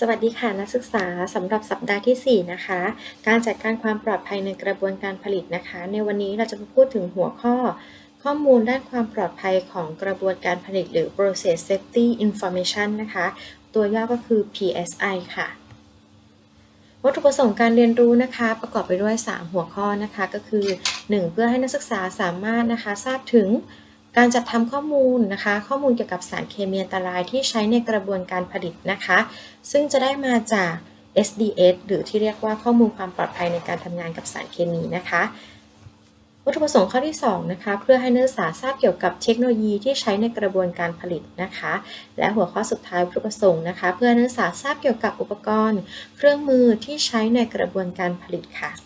สวัสดีค่ะนักศึกษาสำหรับสัปดาห์ที่ 4 นะคะ การจัดการความปลอดภัยในกระบวนการผลิตนะคะ ในวันนี้เราจะมาพูดถึงหัวข้อ ข้อมูลด้านความปลอดภัยของกระบวนการผลิตหรือ process safety information นะคะ ตัวย่อก็คือ PSI ค่ะ วัตถุประสงค์การเรียนรู้นะคะ ประกอบไปด้วย 3 หัวข้อนะคะก็คือ 1 เพื่อให้นักศึกษาสามารถนะคะทราบถึง การจัดทำข้อมูลนะคะ ข้อมูลเกี่ยวกับสารเคมีอันตรายที่ใช้ในกระบวนการผลิตนะคะ ซึ่งจะได้มาจาก SDS หรือที่เรียกว่าข้อมูลความปลอดภัยในการทำงานกับสารเคมีนะคะวัตถุประสงค์ข้อที่2นะคะเพื่อให้นักศึกษาทราบเกี่ยวกับเทคโนโลยีที่ใช้ในกระบวนการผลิตนะคะ และหัวข้อสุดท้ายวัตถุประสงค์นะคะ เพื่อนักศึกษาทราบเกี่ยวกับอุปกรณ์ เครื่องมือที่ใช้ในกระบวนการผลิตค่ะ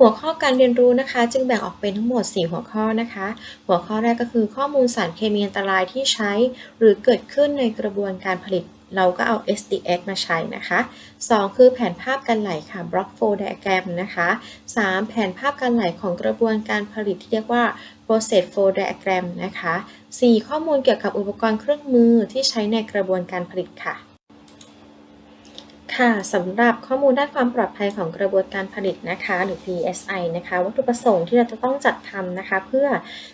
หัวข้อการเรียนรู้นะคะ จึงแบ่งออกเป็นทั้งหมด 4 หัวข้อนะคะ หัวข้อแรกก็คือข้อมูลสารเคมีอันตรายที่ใช้ หรือเกิดขึ้นในกระบวนการผลิต เราก็เอา SDX มาใช้นะคะ 2 คือแผนภาพการไหลค่ะ Block Flow Diagram นะคะ 3. แผนภาพการไหลของกระบวนการผลิตที่เรียกว่า Process Flow Diagram นะคะ 4. ข้อมูลเกี่ยวกับอุปกรณ์เครื่องมือที่ใช้ในกระบวนการผลิตค่ะ ค่ะสำหรับข้อมูลด้านความปลอดภัยของกระบวนการผลิตนะคะหรือ PSI นะคะวัตถุประสงค์ที่เราจะต้องจัดทำนะคะ เพื่อ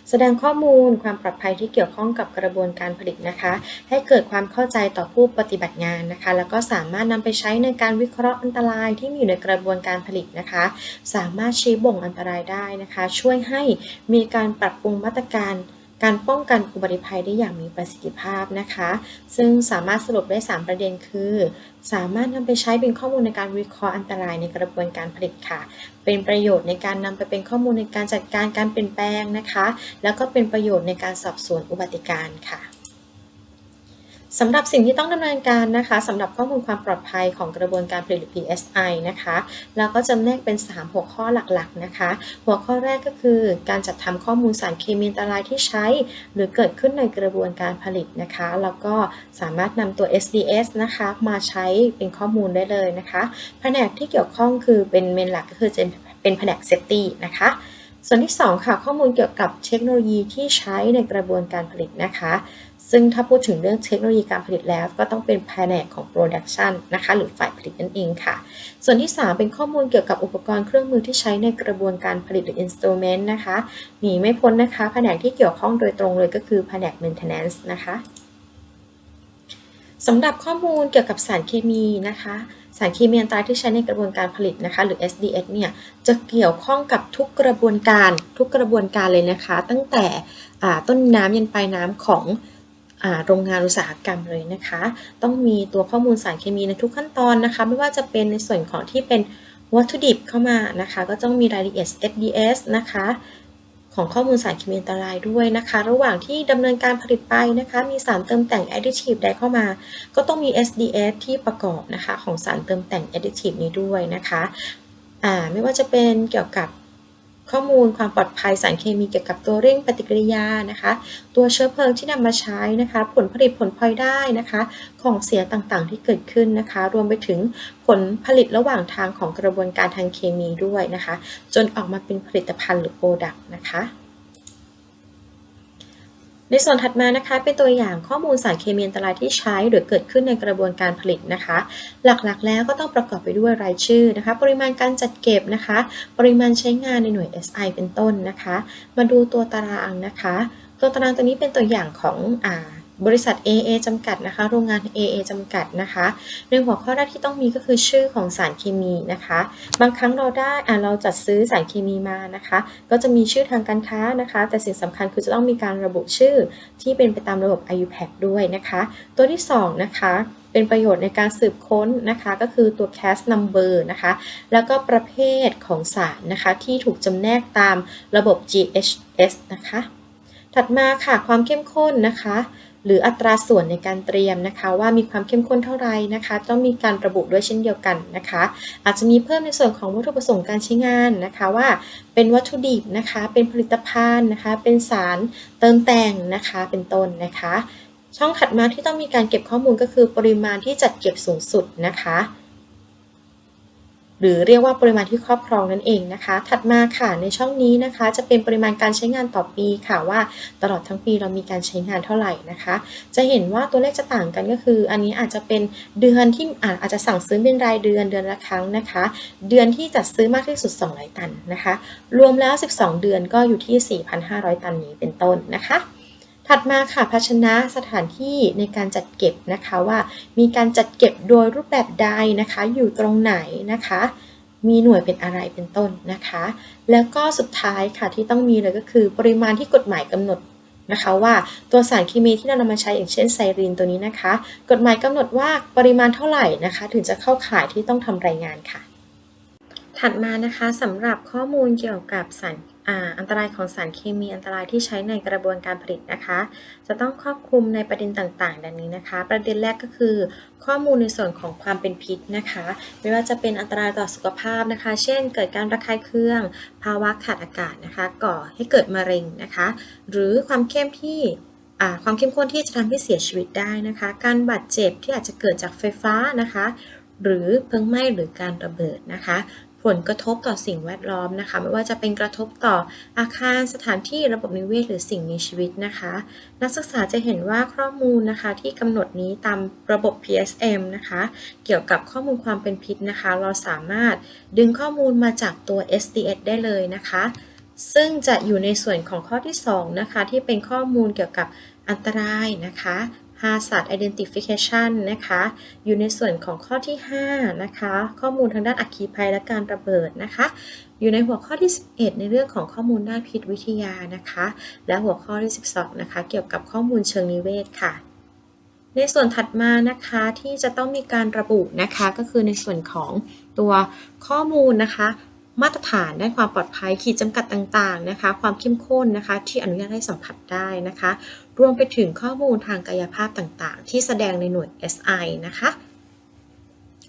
แสดงข้อมูลความปลอดภัยที่เกี่ยวข้องกับกระบวนการผลิตนะคะ ให้เกิดความเข้าใจต่อผู้ปฏิบัติงานนะคะ แล้วก็สามารถนำไปใช้ในการวิเคราะห์อันตรายที่มีอยู่ในกระบวนการผลิตนะคะ สามารถชี้บ่งอันตรายได้นะคะ ช่วยให้มีการปรับปรุงมาตรการ การป้องกันอุบัติภัยได้อย่างมีประสิทธิภาพนะคะ ซึ่งสามารถสรุปได้ 3 ประเด็นคือ สามารถนำไปใช้เป็นข้อมูลในการวิเคราะห์อันตรายในกระบวนการผลิตค่ะ เป็นประโยชน์ในการนำไปเป็นข้อมูลในการจัดการการเปลี่ยนแปลงนะคะ แล้วก็เป็นประโยชน์ในการสอบสวนอุบัติการค่ะ สำหรับสิ่งที่ต้องดำเนินการนะคะสำหรับข้อมูลความปลอดภัยของกระบวนการผลิต PSI นะคะเราก็จำแนกเป็น 3 หัวข้อหลักๆนะคะ หัวข้อแรกก็คือการจัดทำข้อมูลสารเคมีอันตรายที่ใช้ หรือเกิดขึ้นในกระบวนการผลิตนะคะ แล้วก็สามารถนำตัว SDS นะคะมาใช้เป็นข้อมูลได้เลยนะคะแผนกที่เกี่ยวข้องคือเป็นเมนหลักก็คือจะเป็นแผนก Safety นะคะส่วนที่ 2 ค่ะข้อมูลเกี่ยวกับเทคโนโลยีที่ใช้ในกระบวนการผลิตนะคะ ซึ่งถ้าพูดถึงเรื่องเทคโนโลยีการผลิตแล้วก็ต้องเป็นแผนกของ Production นะคะ หรือฝ่ายผลิตนั่นเองค่ะ ส่วนที่ 3 เป็นข้อมูลเกี่ยวกับอุปกรณ์เครื่องมือที่ใช้ในกระบวนการผลิตหรือ Instrument นะคะหนีไม่พ้นนะคะ แผนกที่เกี่ยวข้องโดยตรงเลยก็คือแผนก Maintenance นะคะสำหรับข้อมูลเกี่ยวกับสารเคมีนะคะสารเคมีอันตรายที่ใช้ในกระบวนการผลิตนะคะ หรือ SDS เนี่ย จะเกี่ยวข้องกับทุกกระบวนการทุกกระบวนการเลยนะคะ ตั้งแต่ต้นน้ำยันปลายน้ำของ โรงงานอุตสาหกรรมเลยนะคะ ต้องมีตัวข้อมูลสารเคมีในทุกขั้นตอนนะคะ ไม่ว่าจะเป็นในส่วนของที่เป็นวัตถุดิบเข้ามานะคะ ก็ต้องมีรายละเอียด SDS นะคะ ของข้อมูลสารเคมีอันตรายด้วยนะคะ ระหว่างที่ดำเนินการผลิตไปนะคะ มีสารเติมแต่ง additive ใดเข้ามา ก็ต้องมี SDS ที่ประกอบนะคะ ของสารเติมแต่ง additive นี้ด้วยนะคะไม่ว่าจะเป็นเกี่ยวกับ ข้อมูลความปลอดภัยสารเคมีเกี่ยวกับตัวเร่งปฏิกิริยานะคะ ตัวเชื้อเพลิงที่นำมาใช้นะคะ ผลผลิตผลพลอยได้นะคะ ของเสียต่างๆที่เกิดขึ้นนะคะ รวมไปถึงผลผลิตระหว่างทางของกระบวนการทางเคมีด้วยนะคะ จนออกมาเป็นผลิตภัณฑ์หรือโปรดักต์นะคะ ในส่วนถัดมานะคะเป็นตัวอย่างข้อมูลสารเคมีอันตรายที่ใช้หรือเกิดขึ้นในกระบวนการผลิตนะคะ หลักๆ แล้วก็ต้องประกอบไปด้วยรายชื่อนะคะ ปริมาณการจัดเก็บนะคะ ปริมาณใช้งานในหน่วย SI เป็นต้นนะคะ มาดูตัวตารางนะคะ ตัวตารางตัวนี้เป็นตัวอย่างของอ่า บริษัท AA จำกัดนะคะ โรงงาน AA จำกัดนะคะในหัวข้อแรกที่ต้องมีก็คือชื่อของสารเคมีนะคะ บางครั้งเราได้อ่าเราจัดซื้อสารเคมีมานะคะ ก็จะมีชื่อทางการค้านะคะ แต่สิ่งสำคัญคือจะต้องมีการระบุชื่อที่เป็นไปตามระบบ IUPAC ด้วยนะคะ ตัวที่ 2 นะคะเป็นประโยชน์ในการสืบค้นนะคะก็คือตัว cast number นะคะแล้วก็ประเภทของสารนะคะที่ถูกจำแนกตามระบบ GHS นะคะ ถัดมาค่ะความเข้มข้นนะคะ หรืออัตราส่วนในการเตรียมนะคะ ว่ามีความเข้มข้นเท่าไรนะคะต้องมีการระบุด้วยเช่นเดียวกันนะคะ อาจจะมีเพิ่มในส่วนของวัตถุประสงค์การใช้งานนะคะว่าเป็นวัตถุดิบนะคะ เป็นผลิตภัณฑ์นะคะ เป็นสารเติมแต่งนะคะ เป็นต้นนะคะ ช่องถัดมาที่ต้องมีการเก็บข้อมูลก็คือปริมาณที่จัดเก็บสูงสุดนะคะ รือหรือเรียกว่าปริมาณที่ครอบครองนั่นเองนะคะ ถัดมาค่ะในช่องนี้นะคะ จะเป็นปริมาณการใช้งานต่อปีค่ะว่า ตลอดทั้งปีเรามีการใช้งานเท่าไหร่นะคะ จะเห็นว่าตัวเลขจะต่างกันก็คือ อันนี้อาจจะเป็นเดือนที่อาจจะสั่งซื้อเป็นรายเดือนเดือนละครั้งนะคะ เดือนที่จัดซื้อมากที่สุด 200 ตันนะคะ รวมแล้ว 12 เดือนก็อยู่ที่ 4,500 ตันนี้เป็นต้นนะคะ ถัดมาค่ะภาชนะสถานที่ในการจัดเก็บนะคะว่า มีการจัดเก็บโดยรูปแบบใดนะคะ อยู่ตรงไหนนะคะ มีหน่วยเป็นอะไรเป็นต้นนะคะ แล้วก็สุดท้ายค่ะที่ต้องมีเลยก็คือปริมาณที่กฎหมายกำหนดนะคะว่าตัวสารเคมีที่เรานำมาใช้อย่างเช่นไซรีนตัวนี้นะคะ กฎหมายกำหนดว่าปริมาณเท่าไหร่นะคะ ถึงจะเข้าข่ายที่ต้องทำรายงานค่ะ ถัดมานะคะสำหรับข้อมูลเกี่ยวกับสาร อันตรายของสารเคมีอันตรายที่ใช้ในกระบวนการผลิตนะคะ จะต้องครอบคลุมในประเด็นต่างๆ ดังนี้นะคะ ประเด็นแรกก็คือ ข้อมูลในส่วนของความเป็นพิษนะคะ ไม่ว่าจะเป็นอันตรายต่อสุขภาพนะคะ เช่น เกิดการระคายเคือง ภาวะขาดอากาศนะคะ ก่อให้เกิดมะเร็งนะคะ หรือความเข้มที่ความเข้มข้นที่จะทำให้เสียชีวิตได้นะคะ การบาดเจ็บที่อาจจะเกิดจากไฟฟ้านะคะ หรือเพลิงไหม้หรือการระเบิดนะคะ ผลกระทบต่อสิ่งแวดล้อมนะคะ ไม่ว่าจะเป็นกระทบต่ออาคารสถานที่ระบบนิเวศหรือสิ่งมีชีวิตนะคะ นักศึกษาจะเห็นว่าข้อมูลนะคะที่กำหนดนี้ตามระบบ PSM นะคะ เกี่ยวกับข้อมูลความเป็นพิษนะคะ เราสามารถดึงข้อมูลมาจากตัว SDS ได้เลยนะคะ ซึ่งจะอยู่ในส่วนของข้อที่2นะคะที่เป็นข้อมูลเกี่ยวกับอันตรายนะคะ Hazard Identification นะคะ อยู่ในส่วนของข้อที่ 5 นะคะ ข้อมูลทางด้านอัคคีภัยและการระเบิดนะคะ อยู่ในหัวข้อที่ 11 ในเรื่องของข้อมูลด้านพิษวิทยานะคะ และหัวข้อที่ 12 นะคะ เกี่ยวกับข้อมูลเชิงนิเวศค่ะ ในส่วนถัดมานะคะที่จะต้องมีการระบุนะคะก็คือในส่วนของตัวข้อมูลนะคะมาตรฐานด้านความปลอดภัยขีดจำกัดต่างๆนะคะ ความเข้มข้นนะคะ ที่อนุญาตให้สัมผัสได้นะคะ รวมไปถึงข้อมูลทางกายภาพต่างๆ ที่แสดงในหน่วย SI นะคะ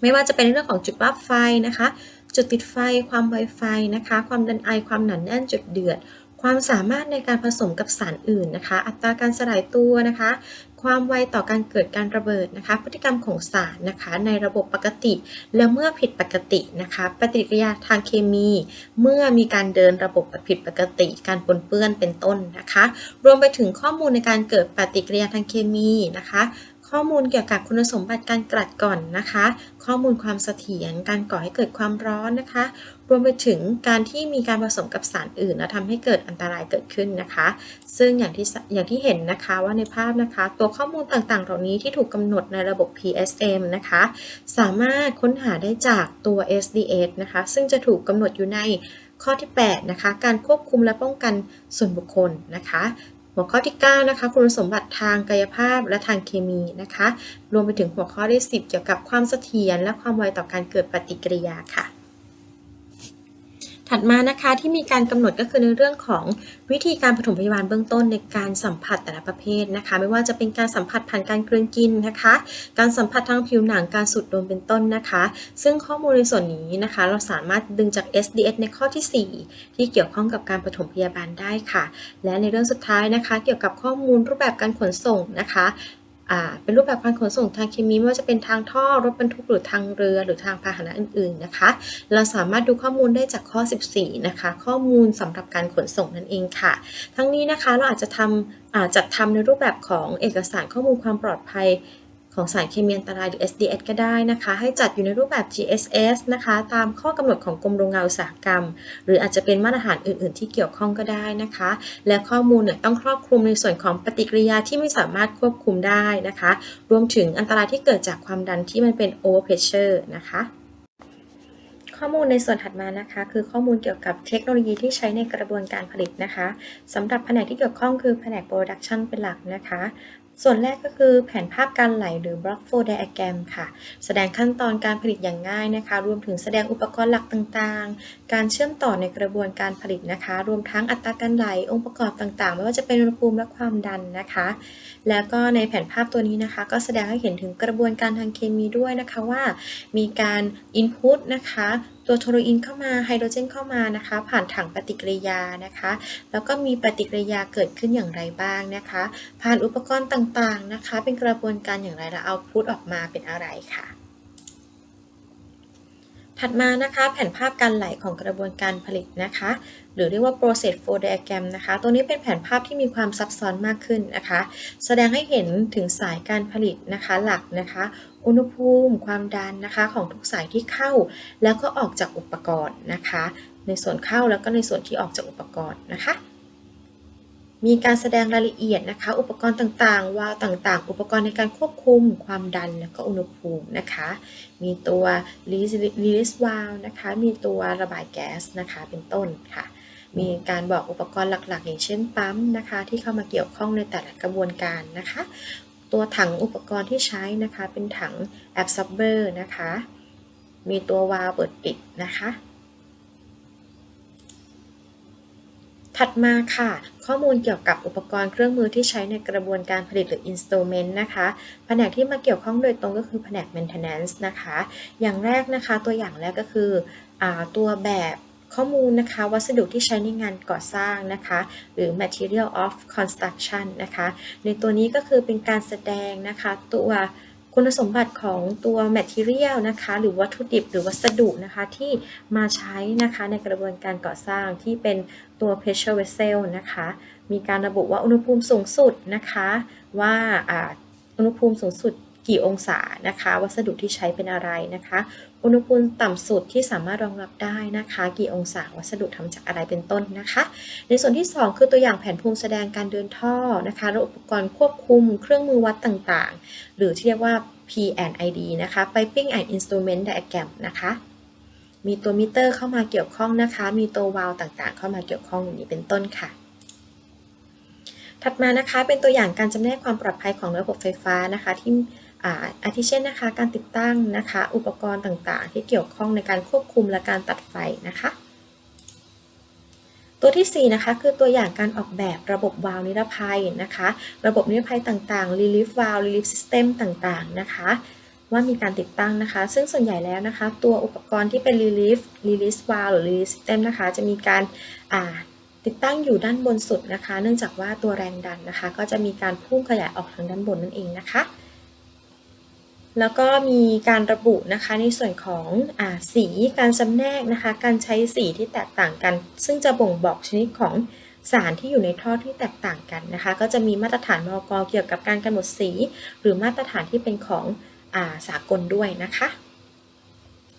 ไม่ว่าจะเป็นเรื่องของจุดวับไฟนะคะ จุดติดไฟ ความไวไฟนะคะ ความดันไอ ความหนาแน่น จุดเดือด ความสามารถในการผสมกับสารอื่นนะคะ อัตราการสลายตัวนะคะ ความไวต่อการเกิดการระเบิดนะคะ พฤติกรรมของสารนะคะในระบบปกติ และเมื่อผิดปกตินะคะปฏิกิริยาทางเคมี เมื่อมีการเดินระบบผิดปกติ การปนเปื้อนเป็นต้นนะคะ รวมไปถึงข้อมูลในการเกิดปฏิกิริยาทางเคมีนะคะ ข้อมูลเกี่ยวกับคุณสมบัติการกลัดก่อนนะคะ ข้อมูลความเสถียรการก่อให้เกิดความร้อนนะคะ รวมไปถึงการที่มีการผสมกับสารอื่นและทำให้เกิดอันตรายเกิดขึ้นนะคะ ซึ่งอย่างที่อย่างที่เห็นนะคะว่าในภาพนะคะ ตัวข้อมูลต่างๆ เหล่านี้ที่ถูกกำหนดในระบบ PSM นะคะ สามารถค้นหาได้จากตัว SDS นะคะ ซึ่งจะถูกกำหนดอยู่ในข้อที่ 8 นะคะ การควบคุมและป้องกันส่วนบุคคลนะคะ หัวข้อที่ 9 นะคะ คุณสมบัติทางกายภาพและทางเคมีนะคะ รวมไปถึงหัวข้อที่ 10 เกี่ยวกับความเสถียรและความไวต่อการเกิดปฏิกิริยาค่ะ ถัดมานะคะที่มีการกำหนดก็คือในเรื่องของวิธีการปฐมพยาบาลเบื้องต้นในการสัมผัสแต่ละประเภทนะคะ ไม่ว่าจะเป็นการสัมผัสผ่านการกลืนกินนะคะ การสัมผัสทางผิวหนังการสูดดมเป็นต้นนะคะ ซึ่งข้อมูลในส่วนนี้นะคะ เราสามารถดึงจาก SDS ในข้อที่ 4 ที่เกี่ยวข้องกับการปฐมพยาบาลได้ค่ะ และในเรื่องสุดท้ายนะคะ เกี่ยวกับข้อมูลรูปแบบการขนส่งนะคะ เป็นรูปแบบการขนส่งทางเคมีไม่ว่าจะเป็นทางท่อรถบรรทุกหรือทางเรือหรือทางพาหนะอื่นๆนะคะ เราสามารถดูข้อมูลได้จากข้อ 14 นะคะ ข้อมูลสำหรับการขนส่งนั่นเองค่ะ ทั้งนี้นะคะเราอาจจะทำจัดทำในรูปแบบของเอกสารข้อมูลความปลอดภัย ของสารเคมีอันตรายหรือ SDS ก็ได้นะคะ ให้จัดอยู่ในรูปแบบ GSS นะคะ ตามข้อกำหนดของกรมโรงงานอุตสาหกรรม หรืออาจจะเป็นมาตรฐานอื่น ๆ ที่เกี่ยวข้องก็ได้นะคะ และข้อมูลเนี่ยต้องครอบคลุมในส่วนของปฏิกิริยาที่ไม่สามารถควบคุมได้นะคะ รวมถึงอันตรายที่เกิดจากความดันที่มันเป็น over pressure นะคะข้อมูลในส่วนถัดมานะคะ คือข้อมูลเกี่ยวกับเทคโนโลยีที่ใช้ในกระบวนการผลิตนะคะสำหรับแผนกที่เกี่ยวข้องคือแผนก production เป็นหลักนะคะ ส่วนแรกก็คือแผนภาพการไหลหรือ block flow diagram ค่ะ แสดงขั้นตอนการผลิตอย่างง่ายนะคะ รวมถึงแสดงอุปกรณ์หลักต่างๆ การเชื่อมต่อในกระบวนการผลิตนะคะ รวมทั้งอัตราการไหลองค์ประกอบต่างๆ ไม่ว่าจะเป็นอุณหภูมิและความดันนะคะ แล้วก็ในแผนภาพตัวนี้นะคะ ก็แสดงให้เห็นถึงกระบวนการทางเคมีด้วยนะคะว่า มีการ input นะคะ ตัวโทโรอินเข้ามาไฮโดรเจนเข้ามานะคะ ผ่านถังปฏิกิริยานะคะ แล้วก็มีปฏิกิริยาเกิดขึ้นอย่างไรบ้างนะคะ ผ่านอุปกรณ์ต่างๆนะคะ เป็นกระบวนการอย่างไรแล้วเอาพุทออกมาเป็นอะไรค่ะ ถัดมานะคะแผนภาพการไหลของกระบวนการผลิตนะคะ หรือเรียกว่า process flow diagram นะคะ ตัวนี้เป็นแผนภาพที่มีความซับซ้อนมากขึ้นนะคะ แสดงให้เห็นถึงสายการผลิตนะคะหลักนะคะ อุณหภูมิ ความดันนะคะของทุกสายที่เข้า แล้วก็ออกจากอุปกรณ์นะคะ ในส่วนเข้าแล้วก็ในส่วนที่ออกจากอุปกรณ์นะคะ มีการแสดงรายละเอียดนะคะ อุปกรณ์ต่างๆ วาล์วต่างๆ อุปกรณ์ในการควบคุมความดันและก็อุณหภูมินะคะ มีตัว release valve นะคะ มีตัวระบายแก๊สนะคะ เป็นต้นค่ะ มีการบอกอุปกรณ์หลักๆ อย่างเช่นปั๊มนะคะ ที่เข้ามาเกี่ยวข้องในแต่ละกระบวนการนะคะ ตัวถังอุปกรณ์ที่ใช้นะคะ เป็นถัง absorber นะคะ มีตัววาล์วเปิดปิดนะคะ ถัดมาค่ะ ข้อมูลเกี่ยวกับอุปกรณ์เครื่องมือที่ใช้ในกระบวนการผลิตหรือ instrument นะคะแผนกที่มาเกี่ยวข้องโดยตรงก็คือแผนก maintenance นะคะ อย่างแรกนะคะตัวอย่างแรกก็คืออตัวแบบข้อมูลนะคะ วัสดุที่ใช้ในงานก่อสร้างนะคะ หรือ material of construction นะคะ ในตัวนี้ก็คือเป็นการแสดงนะคะตัว คุณสมบัติของตัว material นะคะ หรือวัตถุดิบหรือวัสดุนะคะที่มาใช้นะคะในกระบวนการก่อสร้างที่เป็นตัว pressure vessel นะคะ มีการระบุว่าอุณหภูมิสูงสุดนะคะว่าอุณหภูมิสูงสุดกี่องศานะคะ วัสดุที่ใช้เป็นอะไรนะคะ อุณหภูมิต่ำสุดที่สามารถรองรับได้นะคะ กี่องศาวัสดุทำจากอะไรเป็นต้นนะคะ ในส่วนที่ 2 คือตัวอย่างแผนภูมิแสดงการเดินท่อนะคะและอุปกรณ์ควบคุมเครื่องมือวัดต่างๆ หรือที่เรียกว่า P&ID นะคะ Piping and Instrument Diagram นะคะ มีตัวมิเตอร์เข้ามาเกี่ยวข้องนะคะ มีตัววาล์วต่างๆ เข้ามาเกี่ยวข้องอย่างนี้เป็นต้นค่ะถัดมานะคะเป็นตัวอย่างการจำแนกความปลอดภัยของระบบไฟฟ้านะคะ ที่ อาทิเช่นนะคะ การติดตั้งนะคะ อุปกรณ์ต่างๆ ที่เกี่ยวข้องในการควบคุมและการตัดไฟนะคะ ตัวที่ 4 นะคะคือตัวอย่างการออกแบบระบบวาล์วนิรภัยนะคะ ระบบนิรภัยต่างๆ relief valve relief system ต่างๆ นะคะว่ามีการติดตั้งนะคะ ซึ่งส่วนใหญ่แล้วนะคะ ตัวอุปกรณ์ที่เป็น relief release valve หรือ relief system นะคะ จะมีการติดตั้งอยู่ด้านบนสุดนะคะ เนื่องจากว่าตัวแรงดันนะคะ ก็จะมีการพุ่งขยายออกทางด้านบนนั่นเองนะคะ แล้วก็มีการระบุนะคะในส่วนของอสีการจำแนกนะคะ การใช้สีที่แตกต่างกัน ซึ่งจะบ่งบอกชนิดของสารที่อยู่ในท่อที่แตกต่างกันนะคะ ก็จะมีมาตรฐานมอกเกี่ยวกับการกำหนดสี หรือมาตรฐานที่เป็นของอาสากลด้วยนะคะ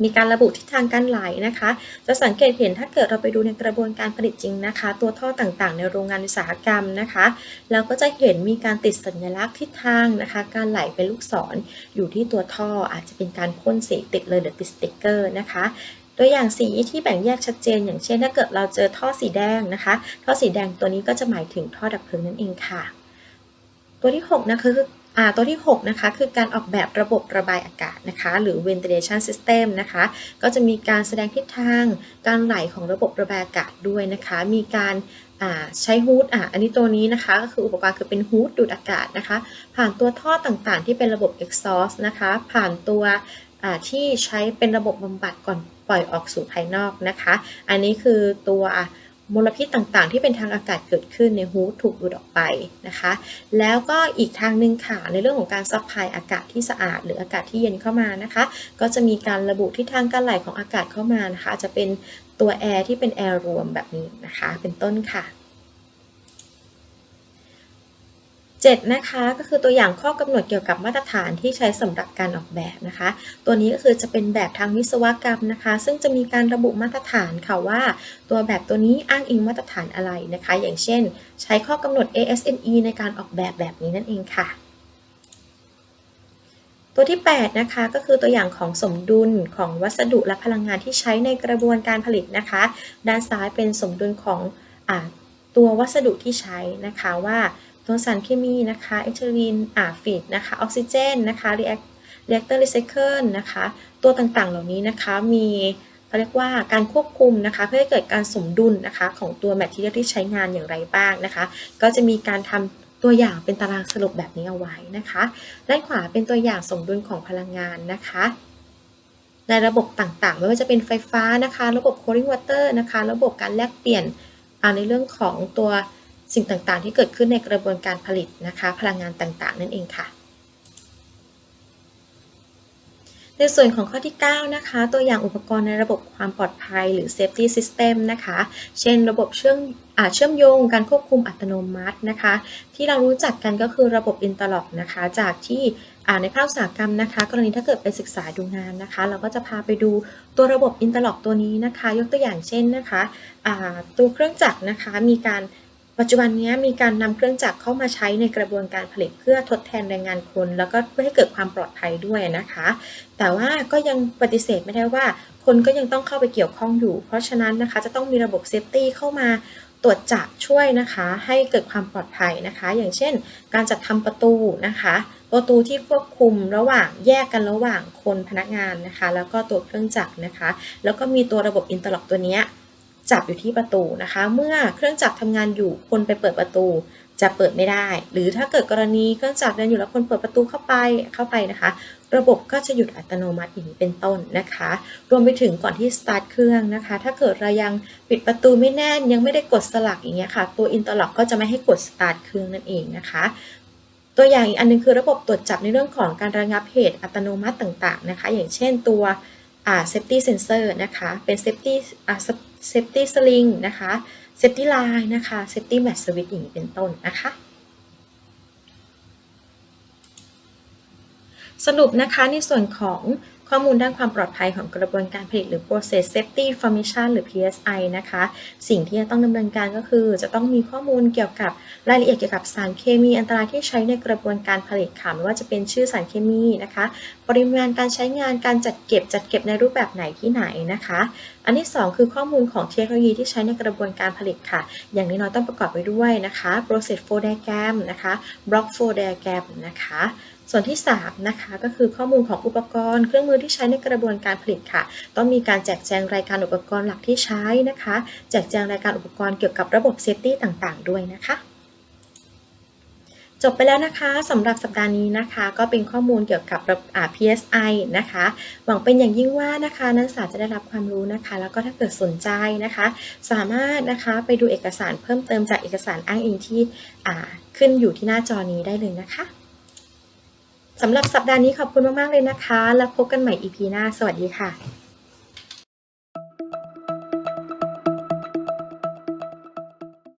มีการระบุทิศทางการไหลนะคะ จะสังเกตเห็นถ้าเกิดเราไปดูในกระบวนการผลิตจริงนะคะ ตัวท่อต่างๆ ในโรงงานอุตสาหกรรมนะคะเราก็จะเห็นมีการติดสัญลักษณ์ทิศทางนะคะ การไหลเป็นลูกศรออยู่ที่ตัวท่ออาจจะเป็นการพ่นสีติดเลยหรือติดสติ๊กเกอร์นะคะตัวอย่างสีที่แบ่งแยกชัดเจน อย่างเช่น ถ้าเกิดเราเจอท่อสีแดงนะคะ ท่อสีแดงตัวนี้ก็จะหมายถึงท่อดับเพลิงนั่นเองค่ะ ตัวที่ 6 นะคะคือ ตัวที่ 6 นะคะ คือการออกแบบระบบระบายอากาศนะคะ หรือ ventilation system นะคะ ก็จะมีการแสดงทิศทาง การไหลของระบบระบายอากาศด้วยนะคะ มีการใช้ฮูดอะอันนี้ตัวนี้นะคะก็คืออุปกรณ์คือเป็นฮูดดูดอากาศนะคะ ผ่านตัวท่อต่างๆ ที่เป็นระบบ exhaust นะคะ ผ่านตัวที่ใช้เป็นระบบบำบัดก่อนปล่อยออกสู่ภายนอกนะคะ อันนี้คือตัว มลพิษต่างๆ ที่เป็นทางอากาศเกิดขึ้นในฮูดถูกดูดออกไปนะคะ แล้วก็อีกทางหนึ่งค่ะในเรื่องของการซัพพลายอากาศที่สะอาด หรืออากาศที่เย็นเข้ามานะคะ ก็จะมีการระบุทิศทางการไหลของอากาศเข้ามานะคะจะเป็นตัวแอร์ที่เป็นแอร์รวมแบบนี้นะคะ เป็นต้นค่ะ 7นะคะก็คือตัวอย่างข้อกำหนดเกี่ยวกับมาตรฐานที่ใช้สำหรับการออกแบบนะคะ ตัวนี้ก็คือจะเป็นแบบทางวิศวกรรมนะคะ ซึ่งจะมีการระบุมาตรฐานค่ะว่า ตัวแบบตัวนี้อ้างอิงมาตรฐานอะไรนะคะ อย่างเช่น ใช้ข้อกำหนด ASME ในการออกแบบแบบนี้นั่นเองค่ะ ตัวที่ 8 นะคะ ก็คือตัวอย่างของสมดุลของวัสดุและพลังงานที่ใช้ในกระบวนการผลิตนะคะ ด้านซ้ายเป็นสมดุลของอตัววัสดุที่ใช้นะคะว่า ตัวสารเคมีนะคะเอทิลีนอ่าฟีดนะคะออกซิเจนนะคะรีแอคเรีแอคเตอร์รีไซเคิลนะคะตัวต่างๆ เหล่านี้นะคะมีเขาเรียกว่าการควบคุมนะคะ เพื่อให้เกิดการสมดุลนะคะของตัวแมททีเรียลที่ใช้งานอย่างไรบ้างนะคะ ก็จะมีการทำตัวอย่างเป็นตารางสรุปแบบนี้เอาไว้นะคะด้านขวาเป็นตัวอย่างสมดุลของพลังงานนะคะ ในระบบต่างๆ ไม่ว่าจะเป็นไฟฟ้านะคะ ระบบโคลิงวอเตอร์นะคะ ระบบการแลกเปลี่ยนในเรื่องของตัว สิ่งต่างๆ ที่เกิดขึ้นในกระบวนการผลิตนะคะ พลังงานต่างๆ นั่นเองค่ะ ในส่วนของข้อที่ 9 นะคะ ตัวอย่างอุปกรณ์ในระบบความปลอดภัยหรือ safety system นะคะ เช่น ระบบเชื่อมอาเชื่อมโยงการควบคุมอัตโนมัตินะคะ ที่เรารู้จักกันก็คือระบบ interlock นะคะ จากที่ในภาคอุตสาหกรรมนะคะ กรณีถ้าเกิดไปศึกษาดูงานนะคะ เราก็จะพาไปดูตัวระบบ interlock ตัวนี้นะคะ ยกตัวอย่างเช่นนะคะตัวเครื่องจักรนะคะมีการ ปัจจุบันนี้มีการนำเครื่องจักรเข้ามาใช้ในกระบวนการผลิตเพื่อทดแทนแรงงานคน แล้วก็เพื่อให้เกิดความปลอดภัยด้วยนะคะ แต่ว่าก็ยังปฏิเสธไม่ได้ว่า คนก็ยังต้องเข้าไปเกี่ยวข้องอยู่ เพราะฉะนั้นนะคะจะต้องมีระบบเซฟตี้เข้ามาตรวจจับช่วยนะคะให้เกิดความปลอดภัยนะคะ อย่างเช่น การจัดทำประตูนะคะประตูที่ควบคุมระหว่างแยกกันระหว่างคนพนักงานนะคะ แล้วก็ตัวเครื่องจักรนะคะ แล้วก็มีตัวระบบอินเตอร์ล็อกตัวนี้ จับอยู่ที่ประตูนะคะ เมื่อเครื่องจักรทำงานอยู่คนไปเปิดประตู จะเปิดไม่ได้ หรือถ้าเกิดกรณีเครื่องจักรเดินอยู่แล้วคนเปิดประตูเข้าไปเข้าไปนะคะ ระบบก็จะหยุดอัตโนมัติอย่างนี้เป็นต้นนะคะ รวมไปถึงก่อนที่สตาร์ทเครื่องนะคะ ถ้าเกิดเรายังปิดประตูไม่แน่นยังไม่ได้กดสลักอย่างเงี้ยค่ะ ตัวอินเตอร์ล็อกก็จะไม่ให้กดสตาร์ทเครื่องนั่นเองนะคะตัวอย่างอีกอันนึงคือระบบตรวจจับในเรื่องของการระงับเหตุอัตโนมัติต่างๆนะคะ อย่างเช่นตัวอ่า safety sensor นะคะ เป็น safety เซฟตี้สลิงนะคะเซฟตี้ไลน์นะคะเซฟตี้แมทสวิตอย่างนี้เป็นต้นนะคะสรุปนะคะในส่วนของ ข้อมูลด้านความปลอดภัยของกระบวนการผลิตหรือ process safety information หรือ PSI นะคะ สิ่งที่จะต้องดำเนินการก็คือ จะต้องมีข้อมูลเกี่ยวกับรายละเอียดเกี่ยวกับสารเคมีอันตรายที่ใช้ในกระบวนการผลิตค่ะไม่ว่าจะเป็นชื่อสารเคมีนะคะ ปริมาณการใช้งานการจัดเก็บจัดเก็บในรูปแบบไหนที่ไหนนะคะ อันที่ 2 คือข้อมูลของเทคโนโลยีที่ใช้ในกระบวนการผลิตค่ะ อย่างน้อยๆต้องประกอบไปด้วยนะคะ process flow diagram นะคะ block flow diagram นะคะ ส่วนที่ 3 นะคะ ก็คือข้อมูลของอุปกรณ์ เครื่องมือที่ใช้ในกระบวนการผลิตค่ะ ต้องมีการแจกแจงรายการอุปกรณ์หลักที่ใช้นะคะ แจกแจงรายการอุปกรณ์เกี่ยวกับระบบเซฟตี้ต่างๆ ด้วยนะคะจบไปแล้วนะคะสำหรับสัปดาห์นี้นะคะ ก็เป็นข้อมูลเกี่ยวกับอ่า PSI นะคะ หวังเป็นอย่างยิ่งว่านะคะ นักศึกษาจะได้รับความรู้นะคะ แล้วก็ถ้าเกิดสนใจนะคะ สามารถนะคะไปดูเอกสารเพิ่มเติมจากเอกสารอ้างอิงที่ขึ้นอยู่ที่หน้าจอนี้ได้เลยนะคะ สำหรับสัปดาห์นี้ขอบคุณมาก ๆ เลยนะคะ แล้วพบกันใหม่ EP หน้า สวัสดีค่ะ